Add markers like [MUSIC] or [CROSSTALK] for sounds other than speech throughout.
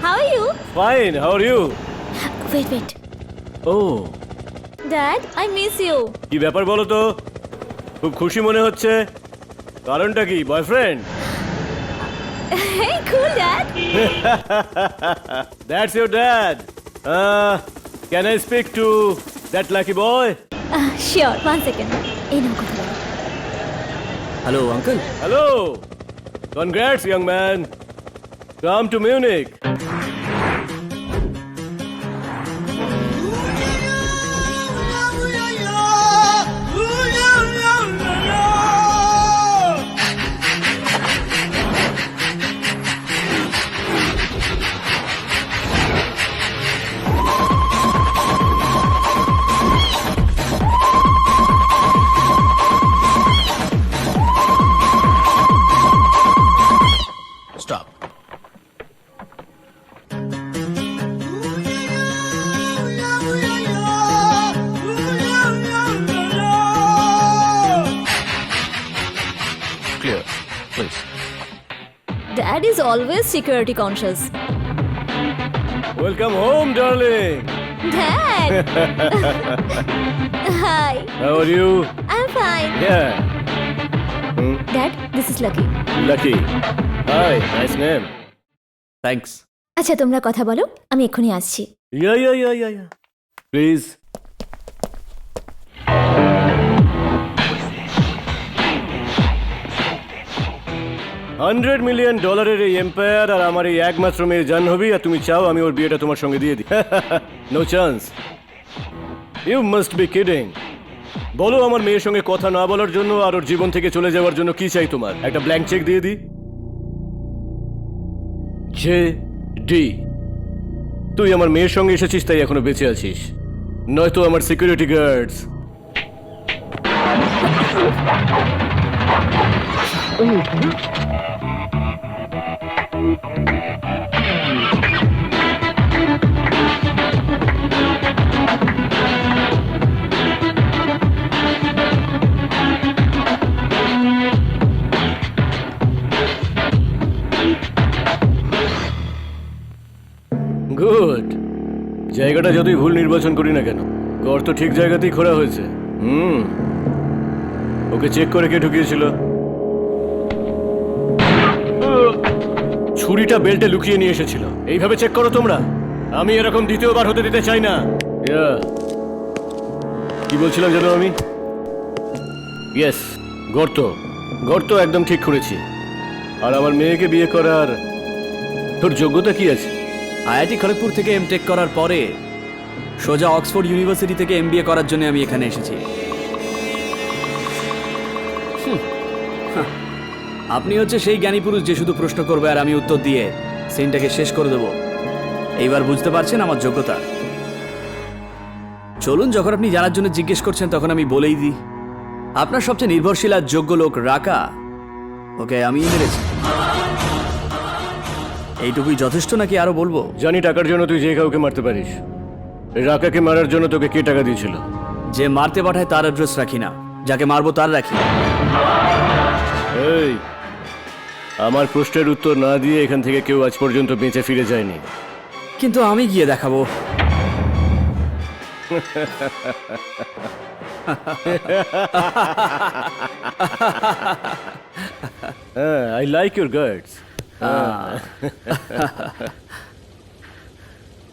How are you? Fine how are you Wait, wait. ও Dad, I miss you. কি ব্যাপার বলো তো খুব খুশি মনে হচ্ছে কারণটা কি boyfriend [LAUGHS] Hey, cool, Dad. That's your dad can I speak to that lucky boy Uh, sure, one second. এই নাও কথা বলো। Hello uncle hello congrats young man come to Munich Always security conscious. Welcome home darling Dad! [LAUGHS] Hi, how are you I'm fine. Yeah Dad, this is Lucky. Lucky hi nice name thanks আচ্ছা তোমরা কথা বলো আমি এক্ষুনি আসছি। Yeah yeah yeah yeah please hundred million ডলারের এই empire আর আমার এই একমাত্র মেয়ে জাহ্নবী আর তুমি চাও আমি ওর বিয়েটা তোমার সঙ্গে দিয়ে দিই। No chance you must be kidding বলো আমার মেয়ের সঙ্গে কথা না বলার জন্য আর ওর জীবন থেকে চলে যাওয়ার জন্য কি চাই তোমার? একটা ব্ল্যাঙ্ক চেক দিয়ে দিই। জে ডি তুই আমার মেয়ের সঙ্গে এসেছিস তাই এখনও বেঁচে আছিস। নয়তো আমার সিকিউরিটি গার্ডস [LAUGHS] জায়গাটা যতই ভুল নির্বাচন করি না কেন গর্ত ঠিক জায়গাতেই খোঁড়া হয়েছে। হুম। ওকে চেক করে কে ঢুকিয়েছিল? ছুরিটা বেল্টে লুকিয়ে নিয়ে এসেছিল। এইভাবে চেক করো তোমরা। আমি এরকম দ্বিতীয়বার হতে দিতে চাই না। কি বলছিলাম জানো আমি? ইয়েস গর্ত। গর্ত একদম ঠিক করেছি আর আমার মেয়েকে বিয়ে করার তোর যোগ্যতা কি আছে? আইআইটি খড়গপুর থেকে এমটেক করার পরে সোজা অক্সফোর্ড ইউনিভার্সিটি থেকে এমবিএ করার জন্য আমি এখানে এসেছি। আপনি হচ্ছে সেই জ্ঞানী পুরুষ যে শুধু প্রশ্ন করবে আর আমি উত্তর দিয়ে সিনটাকে শেষ করে দেব। এইবার বুঝতে পারছেন আমার যোগ্যতা? চলুন, যখন আপনি জানার জন্য জিজ্ঞেস করছেন, তখন আমি বলেই দিই। আপনার সবচেয়ে নির্ভরশীল আর যোগ্য লোক রাকা। ওকে আমি মেরেছি। এইটুকুই যথেষ্ট নাকি আরও বলব? জানি টাকার জন্য তুই যে কাউকে মারতে পারিস। রাকাকে মারার জন্য তোকে কে টাকা দিয়েছিল? যে মারতে পাঠায় তার অ্যাড্রেস রাখি না। যাকে মারবো তার রাখি। এই আমার প্রশ্নের উত্তর না দিয়ে এখান থেকে কেউ আজ পর্যন্ত বেঁচে ফিরে যায়নি। কিন্তু আমি গিয়ে দেখাবো। হ্যাঁ আই লাইক ইউর গার্ডস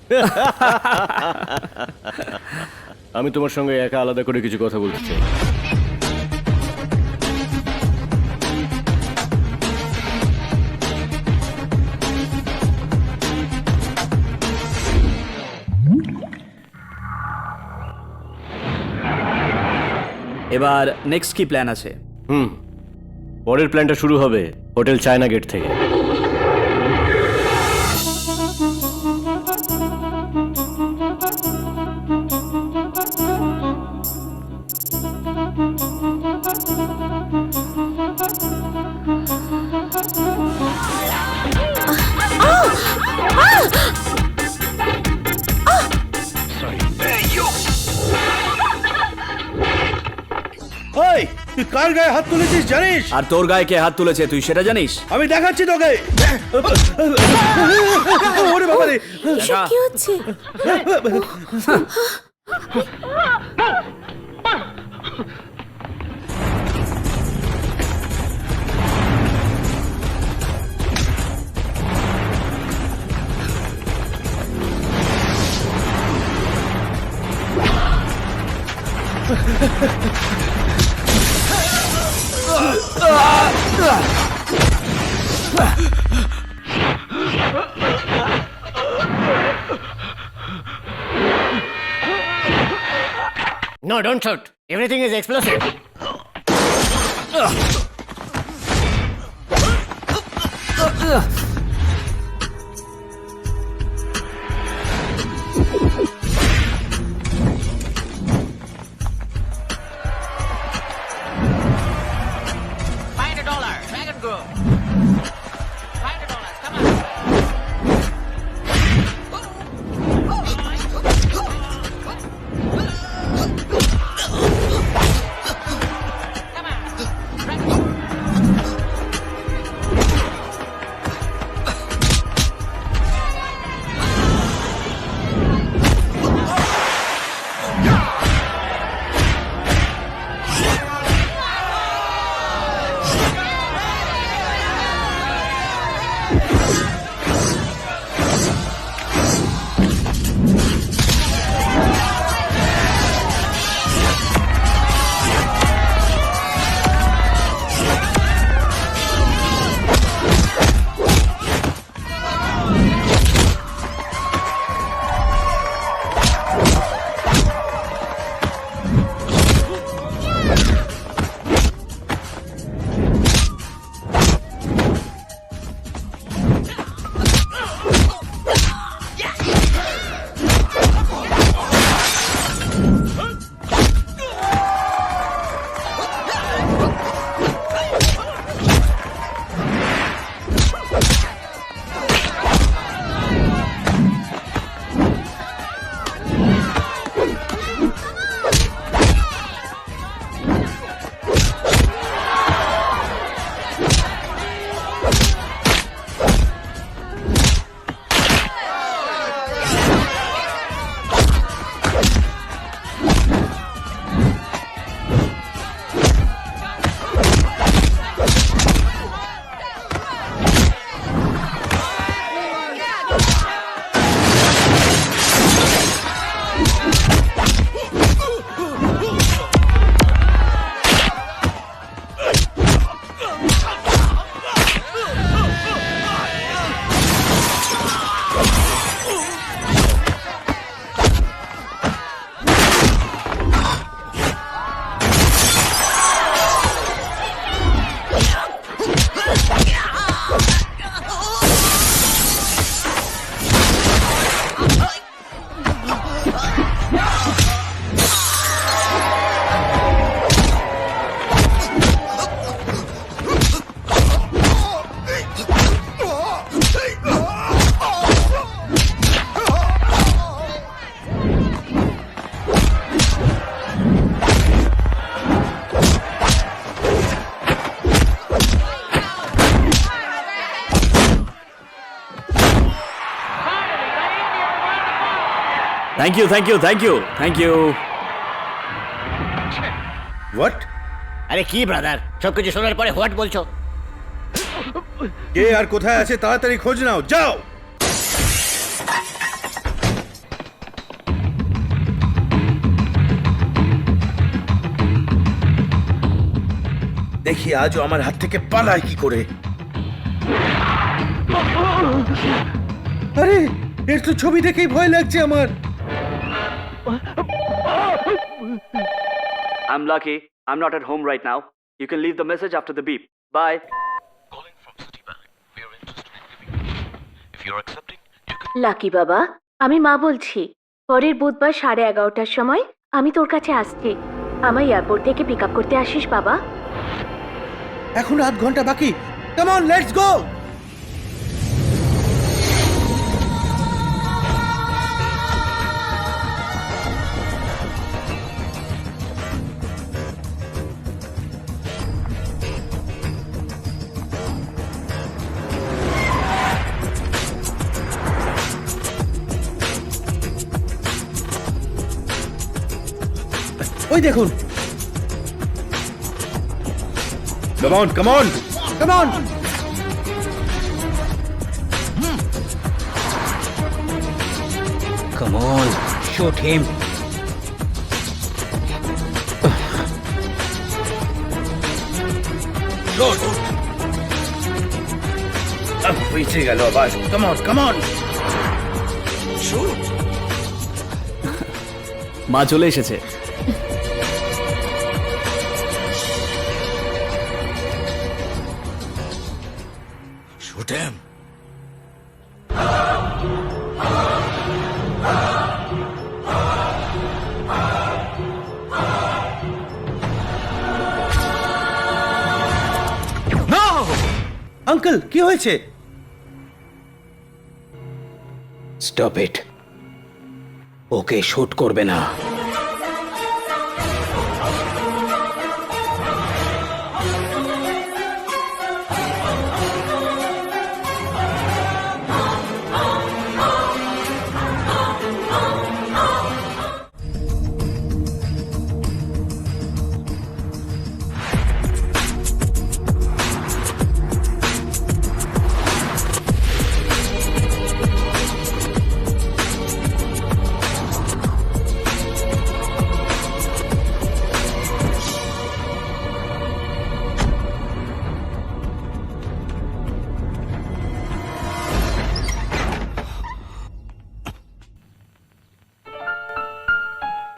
[LAUGHS] আমি তোমার সঙ্গে একা আলাদা করে কিছু কথা বলতে চাই। এবার নেক্সট কি প্ল্যান আছে? হুম পরের প্ল্যানটা শুরু হবে হোটেল চায়না গেট থেকে। কার গায়ে হাত তুলেছিস জানিস? আর তোর গায়ে কে হাত তুলেছে তুই সেটা জানিস? আমি দেখাচ্ছি তোকে। ওরে বাবা দেখা। কি হচ্ছে? No, don't shoot. Everything is explosive. Find thank you thank you thank you thank you what আরে কি ব্রাদার সবকিছু শোনার পরে হোয়াট বলছো? কে আর কোথায় আছে তাড়াতাড়ি খোঁজ নাও যাও! দেখি আজও আমার হাত থেকে পালায় কি করে। আরে এর তো ছবি দেখেই ভয় লাগছে আমার। I'm lucky. I'm not at home right now. You can leave the message after the beep. Bye. calling from Citibank. We are interested in giving you. If you're accepting, you can Lucky বাবা আমি মা বলছি পরের বুধবার সাড়ে এগারোটার সময় আমি তোর কাছে আসছি আমার এয়ারপোর্ট থেকে পিক আপ করতে আসিস বাবা এখন আধ ঘণ্টা বাকি কাম অন লেটস গো ওই দেখুন। Come on come on come on Come on, shoot him. বেঁচে গেল আবার। কাম অন কাম মা চলে এসেছে। আঙ্কেল কি হয়েছে? স্টপ ইট ওকে শুট করবে না।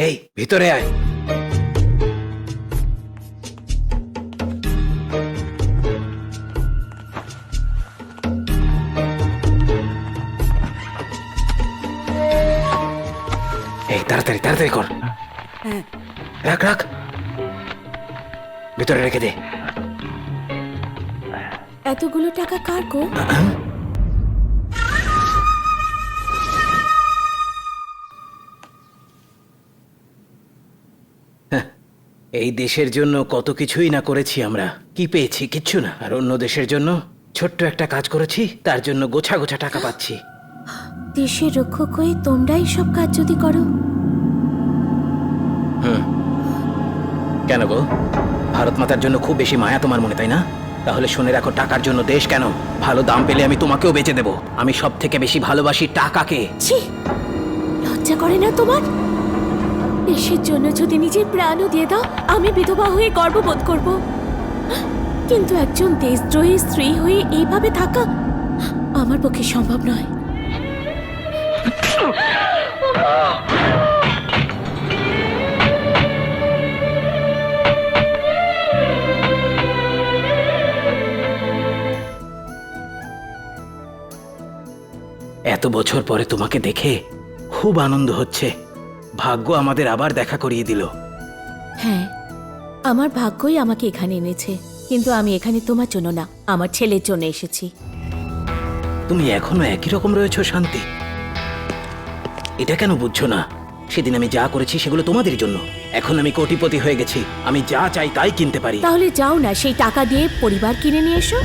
এই ভিতরে আয়। এই তাড়াতাড়ি তাড়াতাড়ি কর। রাখ রাখ। ভিতরে রেখে দে। এতগুলো টাকা কার গো? এই দেশের জন্য কত কিছুই না করেছি আমরা। কি পেয়েছি কিচ্ছু না। আর অন্য দেশের জন্য ছোট্ট একটা কাজ করেছি তার জন্য গোছা গোছা টাকা পাচ্ছি। দেশের রক্ষক হয়ে তোমরাই সব কাজ যদি করো। কেন গো? ভারত মাতার জন্য খুব বেশি মায়া তোমার মনে তাই না? তাহলে শুনে রাখো টাকার জন্য দেশ কেন? ভালো দাম পেলে আমি তোমাকেও বেচে দেব। আমি সব থেকে বেশি ভালোবাসি টাকাকে। লজ্জা করে না তোমার? দেশের জন্য যদি নিজের প্রাণও দিয়ে দাও, আমি বিধবা হয়ে গর্ববোধ করব। কিন্তু একজন দেশদ্রোহী স্ত্রী হয়ে এইভাবে থাকা আমার পক্ষে সম্ভব নয়। এত বছর পরে তোমাকে দেখে খুব আনন্দ হচ্ছে। ভাগ্য আমাদের আবার দেখা করিয়ে দিল। হ্যাঁ আমার ভাগ্যই আমাকে এখানে এনেছে কিন্তু আমি এখানে তোমার জন্য না আমার ছেলের জন্য এসেছি। তুমি এখনও একই রকম রয়েছো শান্তি। এটা কেন বুঝছ না? সেদিন আমি যা করেছি সেগুলো তোমাদের জন্য। এখন আমি কোটিপতি হয়ে গেছি আমি যা চাই তাই কিনতে পারি। তাহলে যাও না সেই টাকা দিয়ে পরিবার কিনে নিয়ে এসো।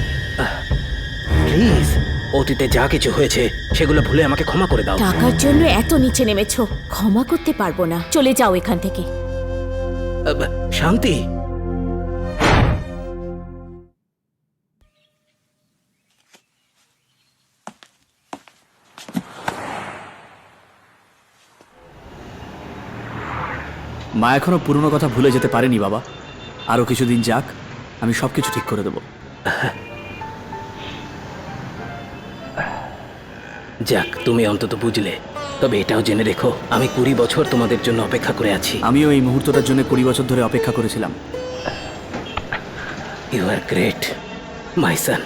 প্লিজ অতীতে যা কিছু হয়েছে সেগুলো ভুলে আমাকে ক্ষমা করে দাও। টাকার জন্য এত নিচে নেমেছো ক্ষমা করতে পারব না। চলে যাও এখান থেকে। আব, শান্তি। মা এখনও পুরনো কথা ভুলে যেতে পারেনি বাবা। আরও কিছুদিন যাক আমি সব কিছু ঠিক করে দেবো। যাক তুমি অন্তত বুঝলে। তবে এটাও জেনে রেখো আমি কুড়ি বছর তোমাদের জন্য অপেক্ষা করে আছি। আমিও এই মুহূর্তটার জন্য কুড়ি বছর ধরে অপেক্ষা করেছিলাম। You are great my San